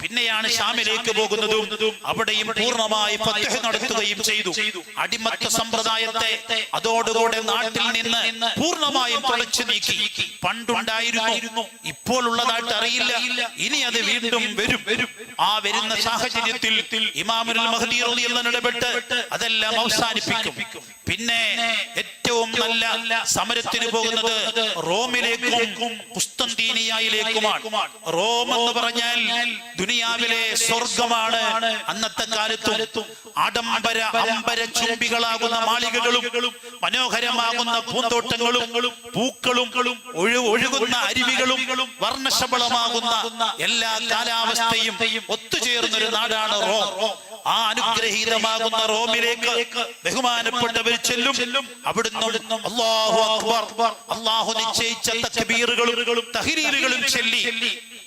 പിന്നെയാണ് ഷാമിലേക്ക് പോകുന്നതും അവിടെയും പൂർണമായി ഫത്തഹ് നടത്തുകയും ചെയ്തു. അടിമത്ത സമ്പ്രദായത്തെ അതോടുകൂടെ നാട്ടിൽ നിന്ന് പൂർണമായും തുളച്ചു നീക്കി. പണ്ടുണ്ടായിരുന്നു. ഇപ്പോൾ ഉള്ളതായിട്ട് അറിയില്ല. ഇനി അത് വീണ്ടും വരും. ആ വരുന്ന സാഹചര്യത്തിൽ ഇമാമുൽ മഹദി ഇടപെട്ട് അതെല്ലാം അവസാനിപ്പിക്കും. പിന്നെ ഏറ്റവും നല്ല സമരത്തിന് പോകുന്നത് റോമിലേക്കും റോം എന്ന് പറഞ്ഞാൽ ദുനിയാവിലെ സ്വർഗമാണ്. അന്നത്തെ കാലത്തും ആഡംബര അമ്പര ചുംബികളാകുന്ന മാളികകളും മനോഹരമാകുന്ന പൂന്തോട്ടങ്ങളും പൂക്കളും ഒഴു ഒഴുകുന്ന അരുവികളും വർണശബളമാകുന്ന എല്ലാ കാലാവസ്ഥയും ഒത്തുചേർന്ന ഒരു നാടാണ് റോം. ആ അനുഗ്രഹീതമാകുന്ന റോമിലേക്ക് ബഹുമാനപ്പെട്ടവർ ചെല്ലും. അവിടുന്ന് അള്ളാഹു അക്ബർ അള്ളാഹു നിശ്ചയിച്ച തക്ബീറുകളും തഹരീലുകളും ചൊല്ലി.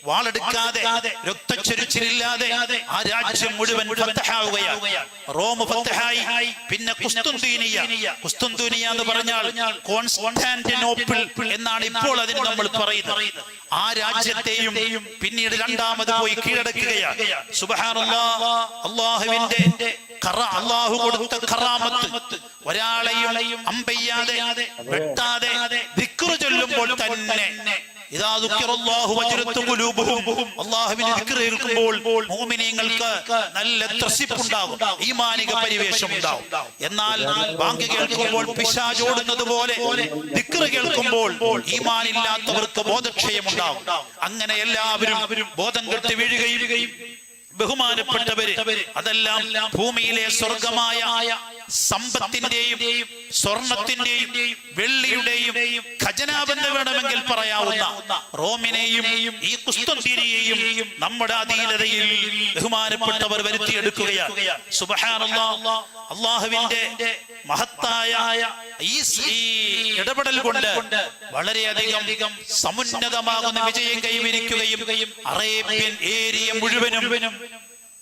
വാളെടുക്കാതെ രക്തച്ചൊരിച്ചിലില്ലാതെ ആ രാജ്യം മുഴുവൻ റോം ഫത്തഹായി പിന്നെ കുസ്തുന്തീനിയ. കുസ്തുന്തീനിയ. എന്ന് പറഞ്ഞാൽ കോൺസ്റ്റാന്റിനോപ്പിൾ എന്നാണ് ഇപ്പോൾ അതിന് നമ്മൾ പറയുന്നത്. ആ രാജ്യത്തെയും പിന്നീട് രണ്ടാമത് പോയി കീഴടക്കുകയാണ്. അള്ളാഹുവിന്റെ അള്ളാഹു കൊടുത്ത ഖറാമത്ത് ഒരാളെയും അമ്പയ്യാതെ വെട്ടാതെ ദിക്റ് ചൊല്ലുമ്പോൾ തന്നെ കേൾക്കുമ്പോൾ മുഅ്മിനീങ്ങൾക്ക് നല്ല ത്രസിപ്പുണ്ടാകും ഈമാനിക പരിവേഷം ഉണ്ടാകും. എന്നാൽ ബാങ്ക് കേൾക്കുമ്പോൾ പിശാച് ഓടുന്നത് പോലെ ദിക്റ് കേൾക്കുമ്പോൾ ഈമാനില്ലാത്തവർക്ക് ബോധക്ഷയം ഉണ്ടാകും അങ്ങനെ എല്ലാവരും ബോധം കെട്ട് വീഴുകയും ബഹുമാനപ്പെട്ടവര് അതെല്ലാം ഭൂമിയിലെ സ്വർഗമായ സമ്പത്തിന്റെയും സ്വർണത്തിന്റെയും വെള്ളിയുടെയും ഖജനാവെന്ന് വേണമെങ്കിൽ പറയാവുന്ന റോമിനെയും ഈ കുസ്തുരിയെയും നമ്മുടെ അധീനതയിൽ ബഹുമാനപ്പെട്ടവർ വരുത്തിയെടുക്കുകയാണ്. സുബഹാനല്ലാ. അള്ളാഹുവിന്റെ മഹത്തായ ഈ ഇടപെടൽ കൊണ്ട് വളരെയധികം സമുന്നതമാകുന്ന വിജയം കൈവരിക്കുകയും അറേബ്യൻ ഏരിയ മുഴുവനും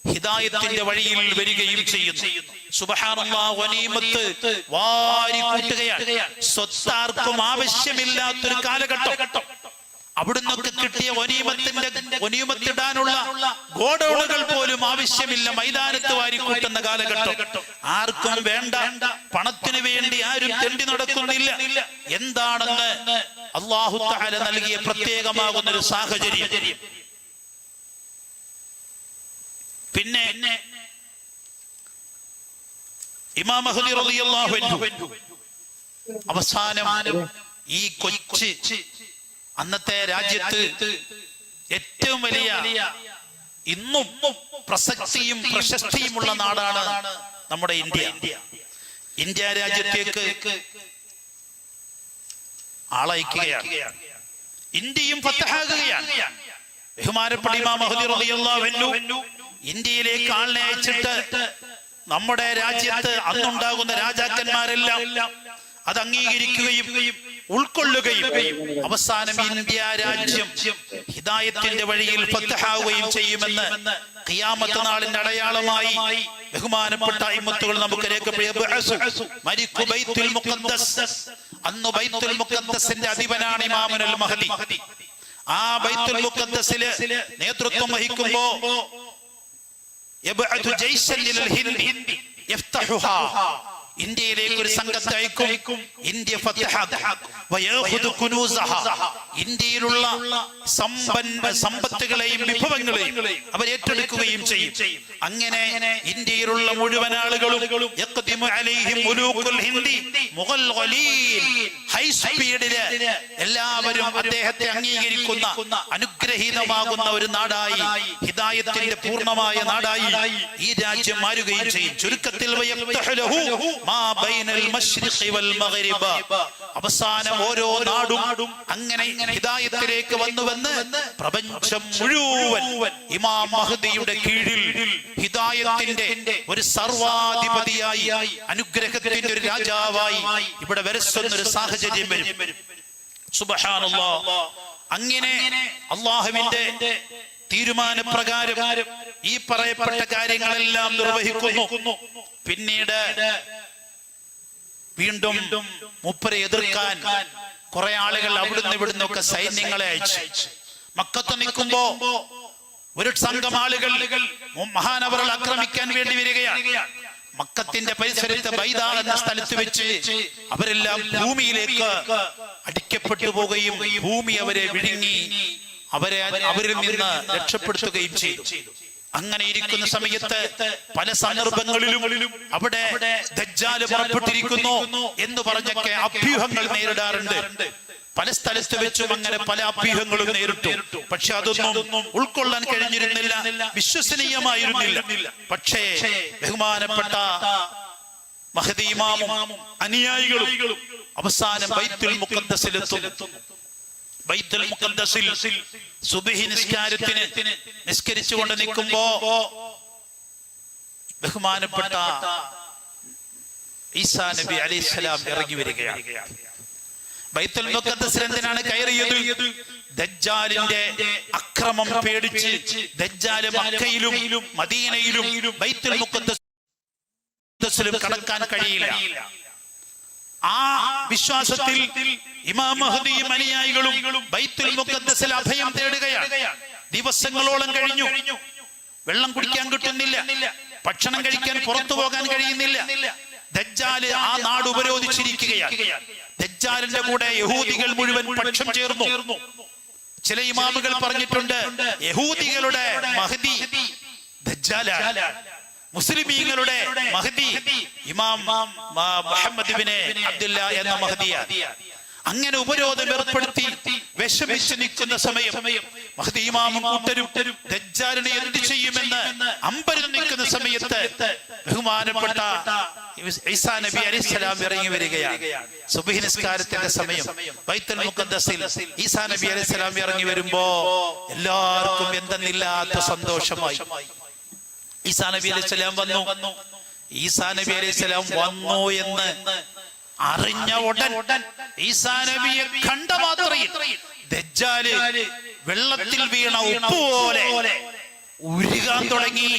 ഹിദായത്തിന്റെ വഴിയിൽ വരികയും ചെയ്യുന്നു. സുബഹാനല്ലാഹ് വനീമത്ത് വാരി കൂട്ടുകയാണ് സ്വത്താർക്കും ആവശ്യമില്ലാത്തൊരു കാലഘട്ടം. അവിടുന്നൊക്കെ കിട്ടിയ ഒനിയമത്തിന്റെ ഒനീമത്തിടാനുള്ള ഗോഡൌണുകൾ പോലും ആവശ്യമില്ല. മൈതാനത്ത് വാരി കൂട്ടുന്ന കാലഘട്ടം. ആർക്കും വേണ്ട. പണത്തിന് വേണ്ടി ആരും തെണ്ടി നടക്കുന്നില്ല. എന്താണെന്ന് അള്ളാഹു താല നൽകിയ പ്രത്യേകമാകുന്ന ഒരു സാഹചര്യം. പിന്നെ ഇമാം മഹദി റളിയല്ലാഹു അൻഹു. അവസാനം ഈ കൊച്ച് അന്നത്തെ രാജ്യത്ത് ഏറ്റവും വലിയ ഇന്നും പ്രസക്തിയും പ്രശസ്തിയുമുള്ള നാടാണ് നമ്മുടെ ഇന്ത്യ. ഇന്ത്യ. രാജ്യത്തേക്ക് ആളയക്കുകയാണ്. ഇന്ത്യയും ഫത്തഹാകുകയാണ് ബഹുമാനപ്പെട്ട ഇമാം മഹദി റളിയല്ലാഹു അൻഹു ഇന്ത്യയിലേക്ക് ആളിനെ അയച്ചിട്ട് നമ്മുടെ രാജ്യത്ത് അന്നുണ്ടാകുന്ന രാജാക്കന്മാരെല്ലാം അത് അംഗീകരിക്കുകയും ഉൾക്കൊള്ളുകയും അവസാനം ഇന്ത്യ രാജ്യം ഹിദായത്തിന്റെ വഴിയിൽ ഫത്തഹാവുകയും ചെയ്യുമെന്ന് ഖിയാമത്ത് നാളിന്റെ അടയാളമായി ബഹുമാനപ്പെട്ട അയിമത്തുകൾ നമുക്ക് അന്ന് ബൈത്തുൽ മുഖദ്ദസിന്റെ അധിപനാണ് ഇമാമുൽ മഹദി. ആ ബൈത്തുൽ മുഖദ്ദസിൽ നേതൃത്വം വഹിക്കുമ്പോ ഹിന്ദ് ഇന്ത്യയിലേക്ക് ഒരു സംഘത്തെ അയക്കും ഇന്ത്യ. ഇന്ത്യയിലുള്ള സമ്പന്ന സമ്പത്തുകളെയും വിഭവങ്ങളെയും അവർ ഏറ്റെടുക്കുകയും ചെയ്യും. അങ്ങനെ ഇന്ത്യയിലുള്ള മുഴുവൻ ആളുകളും ഹൈ സ്പീഡിൽ എല്ലാവരും അദ്ദേഹത്തെ അംഗീകരിക്കുന്ന അനുഗ്രഹീതമാകുന്ന ഒരു നാടായി. ഹിദായത്തിന്റെ പൂർണമായ നാടായി ഈ രാജ്യം മാറുകയും ചെയ്യും. ചുരുക്കത്തിൽ അവസാനം ഓരോ നാടും അങ്ങനെ ഹിദായത്തിലേക്ക് വന്നുവെന്ന് പ്രപഞ്ചം മുഴുവൻ ഇമാം മഹദിയുടെ കീഴിൽ ഹിതായത്തിന്റെ ഒരു സർവാധിപതിയായി അനുഗ്രഹത്തിന്റെ ഒരു രാജാവായി ഇവിടെ വരസ്വന്ന ഒരു സാഹചര്യം വരും. സുബഹാനുള്ള അങ്ങനെ അള്ളാഹുവിന്റെ തീരുമാനപ്രകാരം ഈ പറയപ്പെട്ട കാര്യങ്ങളെല്ലാം നിർവഹിക്കുന്നു. പിന്നീട് വീണ്ടും മുപ്പരെ എതിർക്കാൻ കുറെ ആളുകൾ അവിടുന്ന് ഇവിടുന്ന് ഒക്കെ സൈന്യങ്ങളെ അയച്ചു. മക്കത്ത് നിൽക്കുമ്പോ ഒരു സംഘം ആളുകൾ മഹാനവറുകൾ ആക്രമിക്കാൻ വേണ്ടി വരികയാണ്. മക്കത്തിന്റെ പരിസരത്ത് ബൈദ എന്ന സ്ഥലത്ത് വെച്ച് അവരെല്ലാം ഭൂമിയിലേക്ക് അടിക്കപ്പെട്ടു പോവുകയും ഭൂമി അവരെ വിഴുങ്ങി അവരെ അവരിൽ നിന്ന് രക്ഷപ്പെടുത്തുകയും ചെയ്തു. അങ്ങനെ ഇരിക്കുന്ന സമയത്ത് പല സന്ദർഭങ്ങളിലും അവിടെ ദജ്ജാൽ പുറപ്പെട്ടിരിക്കുന്നു എന്ന് പറഞ്ഞൊക്കെ അഭ്യൂഹങ്ങൾ നേരിടാറുണ്ട്. പല സ്ഥലത്ത് വെച്ചും അങ്ങനെ പല അഭ്യൂഹങ്ങളും നേരിട്ടു. പക്ഷെ അതൊന്നും ഉൾക്കൊള്ളാൻ കഴിഞ്ഞിരുന്നില്ല. വിശ്വസനീയമായിരുന്നില്ല. പക്ഷേ ബഹുമാനപ്പെട്ട മഹദീമാമും അനുയായികളും അവസാനം ബൈത്തുൽ മുഖദ്ദസിലെത്തുന്നു. ബൈത്തുൽ മുഖദ്ദസിൽ സുബഹി നിസ്കാരത്തിന് നിസ്കരിച്ചുകൊണ്ട് നിൽക്കുമ്പോ ബഹുമാനപ്പെട്ട ഈസാ നബി അലൈഹിസ്സലാം ഇറങ്ങി വരികയാണ് ബൈത്തുൽ മുഖദ്ദസിൽ എന്തിനാണ് കയറിയത്? ദജ്ജാലിന്റെ അക്രമം പേടിച്ച് ദജ്ജാൽ മക്കയിലും മദീനയിലും ബൈത്തുൽ മുഖദ്ദസിലും കടക്കാൻ കഴിയില്ല. ആ വിശ്വാസത്തിൽ ഇമാം മഹദിയും അനുയായികളും ബൈത്തുൽ മുഖദ്ദസിൽ അഭയം തേടുകയാണ്. ദിവസങ്ങളോളം കഴിഞ്ഞു. വെള്ളം കുടിക്കാൻ കിട്ടുന്നില്ല. ഭക്ഷണം കഴിക്കാൻ പുറത്തു പോകാൻ കഴിയുന്നില്ല. ദജ്ജാൽ ആ നാട് ഉപരോധിച്ചിരിക്കുകയാണ്. ദജ്ജാലിന്റെ കൂടെ യഹൂദികൾ മുഴുവൻ പക്ഷം ചേർന്നു. ചില ഇമാമുകൾ പറഞ്ഞിട്ടുണ്ട് യഹൂദികളുടെ മഹദി ദജ്ജാലാണ്. മുസ്ലിമീങ്ങളുടെ മഹദി ഇമാം മുഹമ്മദ് അബ്ദുല്ല എന്ന മഹദിയ. അങ്ങനെ ഉപരോധം ഏർപ്പെടുത്തി വിഷമിച്ച് നിൽക്കുന്ന സമയം മഹദി ഇമാമും കൂട്ടരും ദജ്ജാലിനെ എന്ത് ചെയ്യുമെന്ന് അമ്പരന്ന് നിൽക്കുന്ന സമയത്ത് ബഹുമാനപ്പെട്ട ഈസാ നബി അലിസ്ലാം ഇറങ്ങി വരികയാണ്. സുബഹി നിസ്കാരത്തിന്റെ സമയം. ബൈത്തുൽ മുഖദ്ദസിൽ ഈസാ നബി അലിസ്ലാം ഇറങ്ങി വരുമ്പോ എല്ലാവർക്കും എന്തെന്നില്ലാത്ത സന്തോഷമായി. ഈസാ നബി അലൈഹി സ്വലാം വന്നു. ഈസാ നബി അലൈഹി സ്വലാം വന്നു എന്ന് അറിഞ്ഞ ഉടൻ ഈസാ നബിയെ കണ്ട മാത്രയിൽ ദജ്ജാൽ വെള്ളത്തിൽ വീണ ഉപ്പ് പോലെ ഉരുകാൻ തുടങ്ങി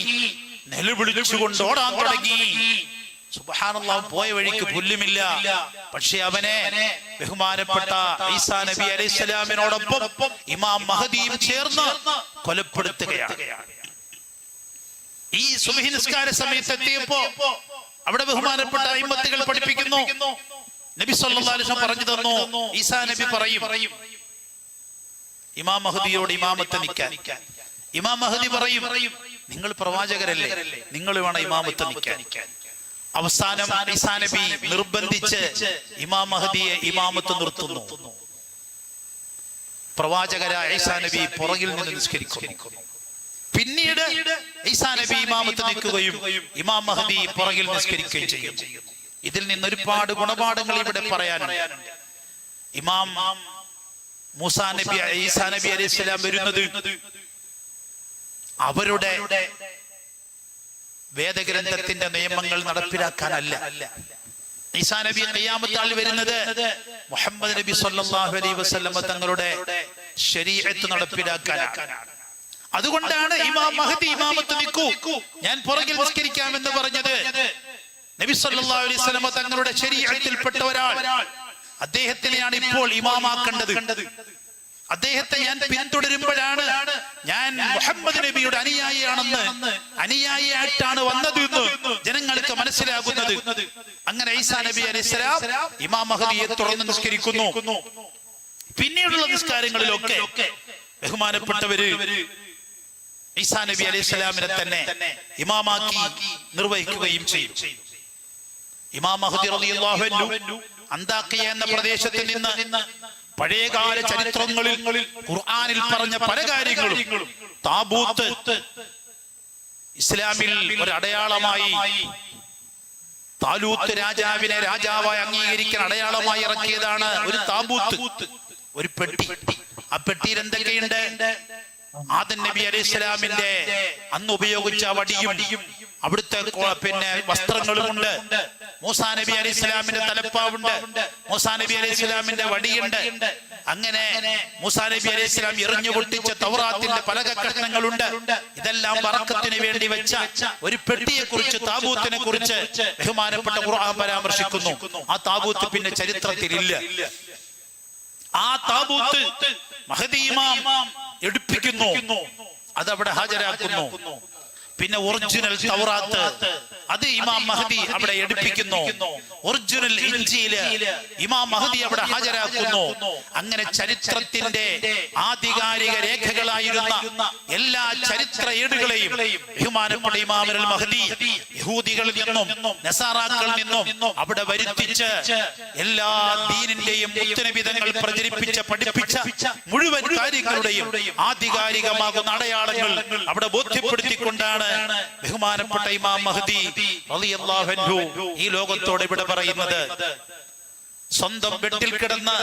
നിലവിളിച്ചുകൊണ്ട് ഓടാൻ തുടങ്ങി. സുബ്ഹാനല്ലാഹ് പോയ വഴിക്ക് പുല്ലുമില്ല. പക്ഷെ അവനെ ബഹുമാനപ്പെട്ട ഈസാ നബി അലൈഹി സ്വലാമിനോടൊപ്പം ഇമാം മഹദിയും ചേർന്ന് കൊലപ്പെടുത്തുകയാണ്. ഈ സുബഹി നിസ്കാര സമയത്ത് എത്തിയപ്പോ അവിടെ ബഹുമാനപ്പെട്ട അയിമത്തുകൾ പഠിപ്പിക്കുന്നു. നബി വസല്ലം പറഞ്ഞു തന്നു ഈസാ നബി പറയും. ഇമാം മഹദിയോട് ഇമാമത്ത് നിൽക്കാൻ. ഇമാം മഹദി പറയും നിങ്ങൾ പ്രവാചകരല്ലേ? നിങ്ങൾ വേണം ഇമാമത്ത് നിൽക്കാൻ. അവസാനം ഈസാ നബി നിർബന്ധിച്ച് ഇമാം മഹദിയെ ഇമാമത്ത് നിർത്തുന്നു. പ്രവാചകരായ ഈസാ നബി പുറകിൽ നിന്ന് നിസ്കരിക്കുന്നു. പിന്നീട് ഈസാ നബി ഇമാമത്ത് നിൽക്കുകയും ഇമാം മഹദി പുറകിൽ നിസ്കരിക്കുകയും ചെയ്യും ഇതിൽ നിന്ന് ഒരുപാട് ഗുണപാഠങ്ങൾ ഇവിടെ പറയാനുണ്ട്. ഇമാം മൂസാ നബി ഈസാ നബി അലൈഹി സ്വലാം വരുന്നത് അവരുടെ വേദഗ്രന്ഥത്തിന്റെ നിയമങ്ങൾ നടപ്പിലാക്കാനല്ല. ഈസാ നബി അയ്യാമത്താൾ വരുന്നത് മുഹമ്മദ് നബി സല്ലാഹു അലൈഹി വസല്ലമ തങ്ങളുടെ ശരീരത്ത് നടപ്പിലാക്കാനാണ്. അതുകൊണ്ടാണ് ഇമാം മഹദി ഇമാമത്ത് നിൽക്കൂ ഞാൻ പുറകിൽ നിസ്കരിക്കാമെന്ന് പറഞ്ഞത് നബി സല്ലല്ലാഹു അലൈഹി വസല്ലമ തങ്ങളുടെ ശരീഅത്തിൽപ്പെട്ട ഒരാൾ അദ്ദേഹത്തിനെയാണ് ഇപ്പോൾ ഇമാമാക്കേണ്ടത്. അദ്ദേഹത്തെ ഞാൻ പിന്തുടരുമ്പോഴാണ് ഞാൻ മുഹമ്മദ് നബിയുടെ അനുയായിയാണെന്ന് അനുയായിയായിട്ടാണ് വന്നത് എന്ന് ജനങ്ങൾക്ക് മനസ്സിലാകുന്നത്. അങ്ങനെ ഈസാ നബി അലൈഹിസ്സലാം ഇമാം മഹദിയെ തുറന്ന് നിസ്കരിക്കുന്നു. പിന്നീടുള്ള നിസ്കാരങ്ങളിലൊക്കെ ബഹുമാനപ്പെട്ടവര് ഈസാ നബി അലൈഹി സ്വലാമിനെ തന്നെ ഇമാമാക്കി നിർവഹിക്കുകയും ചെയ്തു. ഇമാം മഹദി അന്താക്കിയ എന്ന പ്രദേശത്ത് നിന്ന് പഴയകാല ചരിത്രങ്ങളിൽ ഖുർആാനിൽ പറഞ്ഞ പല കാര്യങ്ങളും താബൂത്ത് ഇസ്ലാമിൽ ഒരു അടയാളമായി താലൂത്ത് രാജാവിനെ രാജാവായി അംഗീകരിക്കാൻ അടയാളമായി ഇറക്കിയതാണ് ഒരു താബൂത്ത്. ഒരു പെട്ടി. ആ പെട്ടിയിൽ എന്തൊക്കെയുണ്ട്? ആദൻ നബി അലൈഹി സ്വലാമിന്റെ അന്ന് ഉപയോഗിച്ച വടിയും അവിടുത്തെ പിന്നെ വസ്ത്രങ്ങളുമുണ്ട്. മൂസാ നബി അലൈഹി സ്വലാമിന്റെ തലപ്പാവുണ്ട്. മൂസാ നബി അലൈഹി സ്വലാമിന്റെ വടിയുണ്ട്. അങ്ങനെ മൂസാ നബി അലൈഹി സ്വലാം എറിഞ്ഞു പൊട്ടിച്ച തൗറാത്തിന്റെ പല കഷ്ണങ്ങളുണ്ട് ഇതെല്ലാം വറക്കത്തിന് വേണ്ടി വെച്ച ഒരു പെട്ടിയെ കുറിച്ച് താബൂത്തിനെ കുറിച്ച് ബഹുമാനപ്പെട്ട ഖുർആൻ പരാമർശിക്കുന്നു. ആ താബൂത്ത് പിന്നെ ചരിത്രത്തിലില്ല. ആ താബൂത്ത് മഹദീമാം എടുപ്പിക്കുന്നു. അതവിടെ ഹാജരാക്കുന്നു. പിന്നെ ഒറിജിനൽ തൗറാത്ത്. അത് ഇമാം മഹദി അവിടെ എടുപ്പിക്കുന്നു. ഒറിജിനൽ ഇഞ്ചിയിൽ ഇമാം മഹദി അവിടെ ഹാജരാക്കുന്നു. അങ്ങനെ ചരിത്രത്തിന്റെ ആധികാരിക രേഖകളായിരുന്ന എല്ലാ ചരിത്ര ഏടുകളെയും ബഹുമാനപ്പെട്ട ഇമാമിൽ മഹദി യഹൂദികളിൽ നിന്നും നസാറാക്കളിൽ നിന്നും അവിടെ വരുത്തിച്ച് എല്ലാ ദീനിന്റെയും മുത്തനബിതങ്ങൾ പ്രചരിപ്പിച്ച പഠിപ്പിച്ച മുഴുവൻ കാര്യങ്ങളുടെയും ആധികാരികമാകുന്ന അടയാളങ്ങൾ അവിടെ ബോധ്യപ്പെടുത്തിക്കൊണ്ടാണ് ബഹുമാനപ്പെട്ട ഇമാം മഹദി ഈ ലോകത്തോട് ഇവിടെ പറയുന്നത് സ്വന്തം ബെഡിൽ കിടന്ന്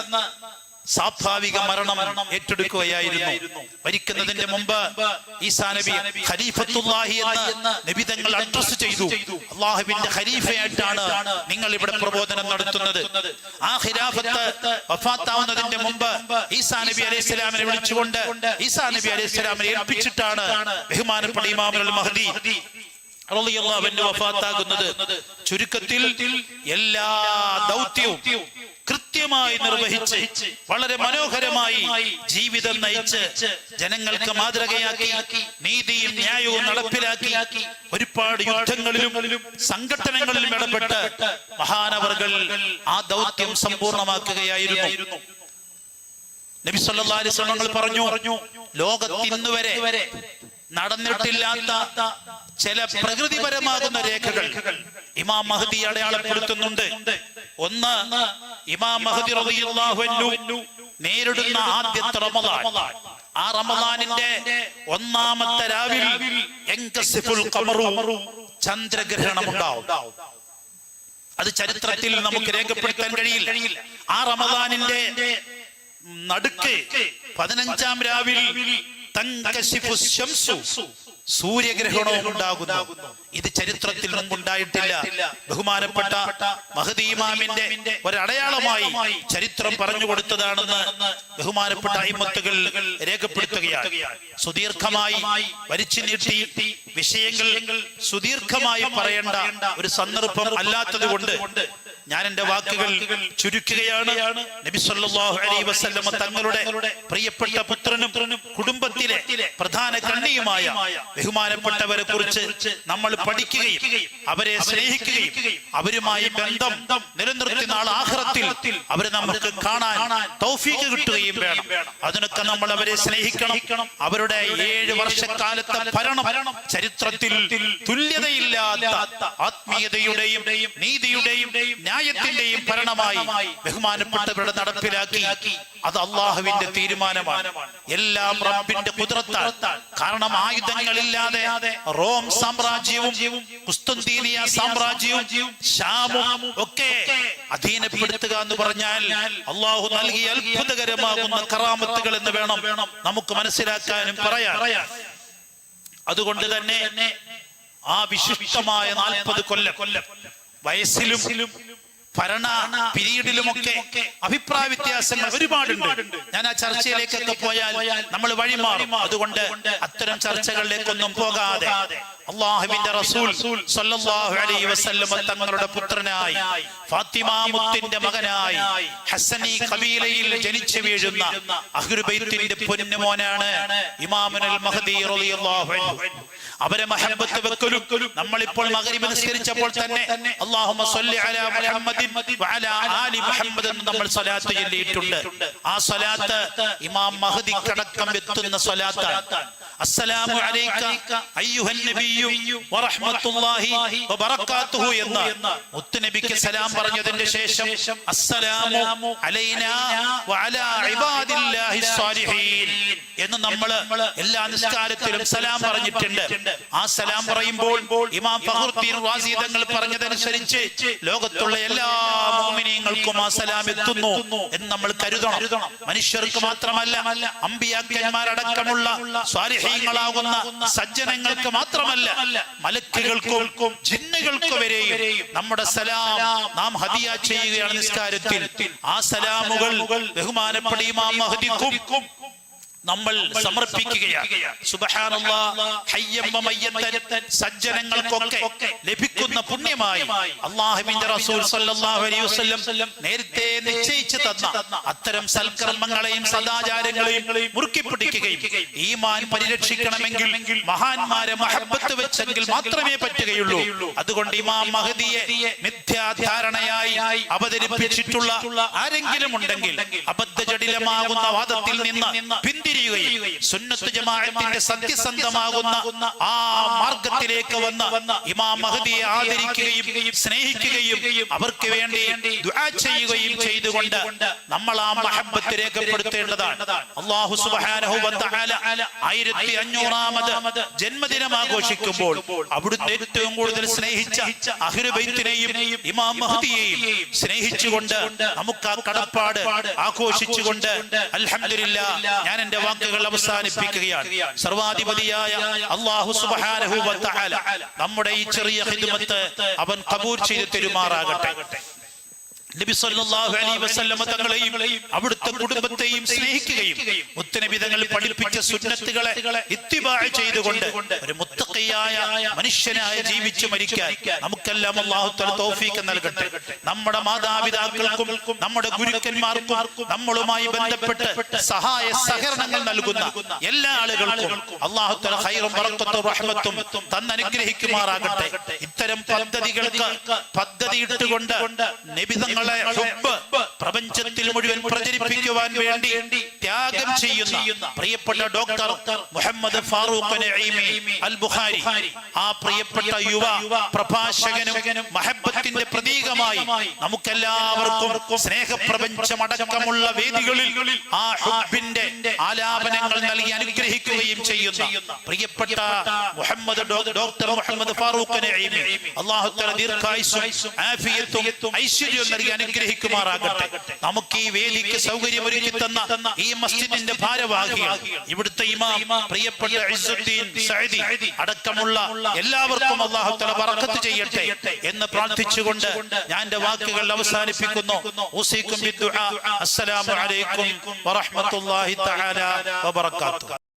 സ്വാഭാവിക മരണം ഏറ്റെടുക്കുകയായിരുന്നു. മരിക്കുന്നതിന്റെ മുമ്പ് ഈസാ നബി ഖലീഫത്തുല്ലാഹി എന്ന് നബിതങ്ങൾ അഡ്രസ് ചെയ്തു. അള്ളാഹുവിന്റെ ഖലീഫയായിട്ടാണ് നിങ്ങൾ ഇവിടെ പ്രബോധനം നടത്തുന്നത്. ആ ഖിലാഫത്ത് വഫാത്താവുന്നതിന്റെ മുമ്പ് ഈസാ നബി അലൈഹി സ്വലാമിനെ വിളിച്ചുകൊണ്ട് ഈസാ നബി അലൈഹി സ്വലാമിനെ ഏൽപ്പിച്ചിട്ടാണ് ബഹുമാനപ്പെട്ട ഇമാമുൽ മഹദി വഫാത്താകുന്നത്. ചുരുക്കത്തിൽ എല്ലാ ദൗത്യവും കൃത്യമായി നിർവഹിച്ച് വളരെ മനോഹരമായി ജീവിതം നയിച്ച് ജനങ്ങൾക്ക് മാതൃകയാക്കി നീതിയും ന്യായവും നടപ്പിലാക്കി ഒരുപാട് യുദ്ധങ്ങളിലും സംഘടനകളിലും ഇടപെട്ട് മഹാനവർകൾ ആ ദൗത്യം സമ്പൂർണമാക്കുകയായിരുന്നു. നബി സല്ലല്ലാഹു അലൈഹി വസല്ലം പറഞ്ഞു ലോകത്ത് ഇന്ന് വരെ നടന്നിട്ടില്ലാത്ത ചില പ്രകൃതിപരമാകുന്ന രേഖകൾ ഇമാം മഹദി അടയാളപ്പെടുത്തുന്നുണ്ട്. ഒന്ന് ഇമാം മഹദി റളിയല്ലാഹു നേരിടുന്ന ആദ്യത്തെ റമദാൻ. ആ റമദാനിന്റെ ഒന്നാമത്തെ രാവിൽ ചന്ദ്രഗ്രഹണം ഉണ്ടാവും അത് ചരിത്രത്തിൽ നമുക്ക് രേഖപ്പെടുത്താൻ കഴിയില്ല. ആ റമദാനിന്റെ നടുക്ക് പതിനഞ്ചാം രാവിൽ ശംസു സൂര്യഗ്രഹണവും ഉണ്ടാകുന്നു. ഇത് ചരിത്രത്തിൽ ഉണ്ടായിട്ടില്ല. ബഹുമാനപ്പെട്ട മഹദീമാമിന്റെ ഒരടയാളമായി ചരിത്രം പറഞ്ഞു കൊടുത്തതാണെന്ന് ബഹുമാനപ്പെട്ട അഹിമത്തുകൾ രേഖപ്പെടുത്തുകയാണ്. സുദീർഘമായി വരിച്ചു നീട്ടി വിഷയങ്ങൾ സുദീർഘമായി പറയേണ്ട ഒരു സന്ദർഭം അല്ലാത്തത് കൊണ്ട് ഞാൻ എന്റെ വാക്കുകൾ ചുരുക്കുകയാണ്. നബി സല്ലല്ലാഹു അലൈഹി വസല്ലമ തങ്ങളുടെ പ്രിയപ്പെട്ട പുത്രനും കുടുംബത്തിലെ പ്രധാന കണ്ണിയുമായ ബഹുമാനപ്പെട്ടവരെ കുറിച്ച് നമ്മൾ പഠിക്കുകയും അവരെ സ്നേഹിക്കുകയും അവരുമായി ബന്ധം നിലനിർത്തി നാളെ ആഹ്റത്തിൽ അവരെ നമുക്ക് കാണാൻ തൗഫീക്ക് കിട്ടുകയും വേണം. അതിനൊക്കെ നമ്മൾ അവരെ സ്നേഹിക്കണം. അവരുടെ ഏഴ് വർഷക്കാലത്തെ ഭരണം ചരിത്രത്തിൽ തുല്യതയില്ലാത്ത ആത്മീയതയുടെയും നീതിയുടെയും ന്യായത്തിന്റെയും ഭരണമായി ബഹുമാനപ്പെട്ടവരുടെ നടപ്പിലാക്കി. അത് അള്ളാഹുവിന്റെ തീരുമാനമാണ്. എല്ലാം റബ്ബിന്റെ കുതിരത്താൽ. കാരണം ആയുധങ്ങളില്ലാതെ റോം സാമ്രാജ്യവും കുസ്തുന്തീനിയ സാമ്രാജ്യവും ഷാമും ഒക്കെ അധീനപ്പെടുത്തുക എന്ന് പറഞ്ഞാൽ അള്ളാഹു നൽകിയ അത്ഭുതകരമാകുന്ന കറാമത്തുകൾ എന്ന് വേണം നമുക്ക് മനസ്സിലാക്കാനും പറയാം അതുകൊണ്ട് തന്നെ ആ വിശിഷ്ടമായ നാൽപ്പത് കൊല്ലം വയസ്സിലും ഭരണ പിരീഡിലുമൊക്കെ അഭിപ്രായ വ്യത്യാസങ്ങൾ ഒരുപാടുണ്ട്. ഞാൻ ആ ചർച്ചയിലേക്കൊക്കെ പോയാൽ നമ്മൾ വഴി വഴിമാറും അതുകൊണ്ട് അത്തരം ചർച്ചകളിലേക്കൊന്നും പോകാതെ അള്ളാഹുവിന്റെ റസൂൽ സല്ലല്ലാഹു അലൈഹി വസല്ലം തങ്ങളുടെ പുത്രനായി ഫാത്തിമ മുത്തിന്റെ മകനായി ഹസനി കബീലയിൽ ജനിച്ചു വീഴുന്ന അഹ്റുബൈത്തിന്റെ പൊന്നുമോനാണ് ഇമാമുൽ മഹദി റളിയല്ലാഹു അൻഹു. അവരെ മഹബത്ത് വെക്കലും. നമ്മൾ ഇപ്പോൾ മഗ്രിബ് നിസ്കരിച്ചപ്പോൾ തന്നെ അല്ലാഹുമ്മ സല്ലി അലാ മുഹമ്മദിൻ വഅലാ ആലി നമ്മൾ സ്വലാത്ത് ചൊല്ലിയിട്ടുണ്ട്. ആ സ്വലാത്ത് ഇമാം മഹദിക്കടക്കം എത്തുന്ന സ്വലാത്താണ്. അസ്സലാമു അലൈക അയ്യുഹൻ നബിയ്യു വറഹ്മത്തുള്ളാഹി വബറകാതുഹു എന്ന മുത്തുനബിക്ക് സലാം പറഞ്ഞതിന്റെ ശേഷം അസ്സലാമു അലൈനാ വഅലാ ഇബാദില്ലാഹി സ്വാലിഹീൻ എന്ന് നമ്മൾ എല്ലാ നിസ്കാരത്തിലും സലാം പറഞ്ഞിട്ടുണ്ട്. ആ സലാം പറയുമ്പോൾ ഇമാം ഫഹറുദ്ദീൻ റാസി തങ്ങൾ പറഞ്ഞതനുസരിച്ച് ലോകത്തുള്ള എല്ലാ മോമിനിയങ്ങൾക്കും ആ സലാം എത്തുന്നു എന്ന് നമ്മൾ കരുതണം. മനുഷ്യർക്ക് മാത്രമല്ല അമ്പിയാക്കന്മാരടക്കമുള്ള സ്വാലിഹീങ്ങളാകുന്ന സജ്ജനങ്ങൾക്ക് മാത്രമല്ല മലക്കുകൾക്കും ജിന്നുകൾക്കും വരെയും നമ്മുടെ സലാം നാം ഹദിയ ചെയ്യുകയാണ് നിസ്കാരത്തിൽ. ആ സലാമുകൾ ബഹുമാനപ്പെട്ട ഇമാം മഹദിക്കും നമ്മൾ സമർപ്പിക്കുകയാണ്. സജ്ജനങ്ങൾക്കൊക്കെ ലഭിക്കുന്ന പുണ്യമായി റസൂൽ വസല്ലം നേരത്തെ നിശ്ചയിച്ചു തന്ന അത്തരം സൽക്കർമ്മങ്ങളെയും സദാചാരങ്ങളെയും മുറുക്കി പിടിക്കുകയും ഈമാൻ പരിരക്ഷിക്കണമെങ്കിൽ മഹാന്മാരെ മഹബത്ത് വെച്ചെങ്കിൽ മാത്രമേ പറ്റുകയുള്ളൂ. അതുകൊണ്ട് ഇമാം മഹദിയെ മിഥ്യാധാരണയായി അവതരിപ്പിച്ചിട്ടുള്ള ആരെങ്കിലും ഉണ്ടെങ്കിൽ അബദ്ധജടിലമാകുന്ന വാദത്തിൽ നിന്ന് പിന്തിരിയുകയും സുന്നത്ത് ജമാഅത്തിന്റെ സത്യസന്ധമാകുന്ന ആ മാർഗത്തിലേക്ക് വന്ന് ഇമാം മഹദിയെ ആദരിക്കുകയും സ്നേഹിക്കുകയും അവർക്ക് വേണ്ടി ദുആ ചെയ്യുകയും ചെയ്തുകൊണ്ട് നമ്മൾ ആ മഹബത്ത് രേഖപ്പെടുത്തേണ്ടതാണ് അള്ളാഹു സുബ്ഹാനഹു വ തആല ആയിരത്തി അഞ്ഞൂറാമത് ജന്മദിനം ആഘോഷിക്കുമ്പോൾ അവിടുത്തെ ഏറ്റവും കൂടുതൽ സ്നേഹിച്ച അഹ്ലുബൈത്തിനെയും ഇമാം മഹദിയെയും സ്നേഹിച്ചുകൊണ്ട് നമുക്ക് ആ കടപ്പാട് ആഘോഷിച്ചുകൊണ്ട് അൽഹംദുലില്ലാ ഞാൻ എന്റെ വാക്കുകൾ അവസാനിപ്പിക്കുകയാണ്. സർവാധിപതിയായ അള്ളാഹു സുബ്ഹാനഹു വ നമ്മുടെ ഈ ചെറിയ ഹിദ്മത്ത് അവൻ കബൂർ ചെയ്ത് തെരുമാറാകട്ടെ. നബി സല്ലല്ലാഹു അലൈഹി വസല്ലമ തങ്ങളെയും അവിടുത്തെ കുടുംബത്തെയും സ്നേഹിക്കുകയും മുത്തനബി തങ്ങൾ പഠിപ്പിച്ച സുന്നത്തുകളെ ഇത്തിബാ ചെയ്തുകൊണ്ട് ഒരു മുത്തഖിയായ മനുഷ്യനായി ജീവിച്ചു മരിക്കാൻ നമുക്കെല്ലാം അല്ലാഹു തആല തൗഫീഖ് നൽകട്ടെ. നമ്മുടെ മാതാപിതാക്കൾക്കും നമ്മുടെ ഗുരുക്കന്മാർക്കും നമ്മളുമായി ബന്ധപ്പെട്ട് സഹായ സഹകരണങ്ങൾ നൽകുന്ന എല്ലാ ആളുകൾക്കും അല്ലാഹു തആല ഖൈറും ബറക്കത്തും റഹ്മത്തും തന്നനുഗ്രഹിക്കുമാറാകട്ടെ. ഇത്തരം പദ്ധതികൾക്ക് പദ്ധതിയിട്ടുകൊണ്ട് ഹുബ്ബ് പ്രപഞ്ചത്തിൽ മുഴുവൻ പ്രചരിപ്പിക്കുവാൻ വേണ്ടി ത്യാഗം ചെയ്യുന്ന പ്രിയപ്പെട്ട ഡോക്ടർ മുഹമ്മദ് ഫാറൂഖ് അൽ ബുഖാരി ആ പ്രിയപ്പെട്ട യുവ പ്രഭാഷകനും മഹബത്തിന്റെ പ്രതീകമായി നമുക്കെല്ലാവർക്കും സ്നേഹപ്രപഞ്ചമടക്കമുള്ള വേദികളിൽ ആ ഹുബിന്റെ ആലാപനങ്ങൾ നൽകി അനുഗ്രഹിക്കുകയും ചെയ്യുന്ന പ്രിയപ്പെട്ട മുഹമ്മദ് ഡോക്ടർ മുഹമ്മദ് ഫാറൂഖ് അള്ളാഹു ആഫിയത്തും ഐശ്വര്യവും നൽകി അനുഗ്രഹിക്കുമാറാകട്ടെ. നമുക്ക് ഈ വേദിക്ക് സൗകര്യമൊരുക്കി തന്ന ഈ മസ്ജിദിന്റെ ഭാരവാഹികൾ ഇവിടുത്തെ ഇമാം പ്രിയപ്പെട്ട സഅദി അടക്കമുള്ള എല്ലാവർക്കും അല്ലാഹു തആല ബറക്കത്ത് ചെയ്യട്ടെ എന്ന് പ്രാർത്ഥിച്ചുകൊണ്ട് ഞാൻ എന്റെ വാക്കുകൾ അവസാനിപ്പിക്കുന്നു. അസ്സലാമു അലൈക്കും വറഹ്മത്തുള്ളാഹി തആല വബറകാതുഹു.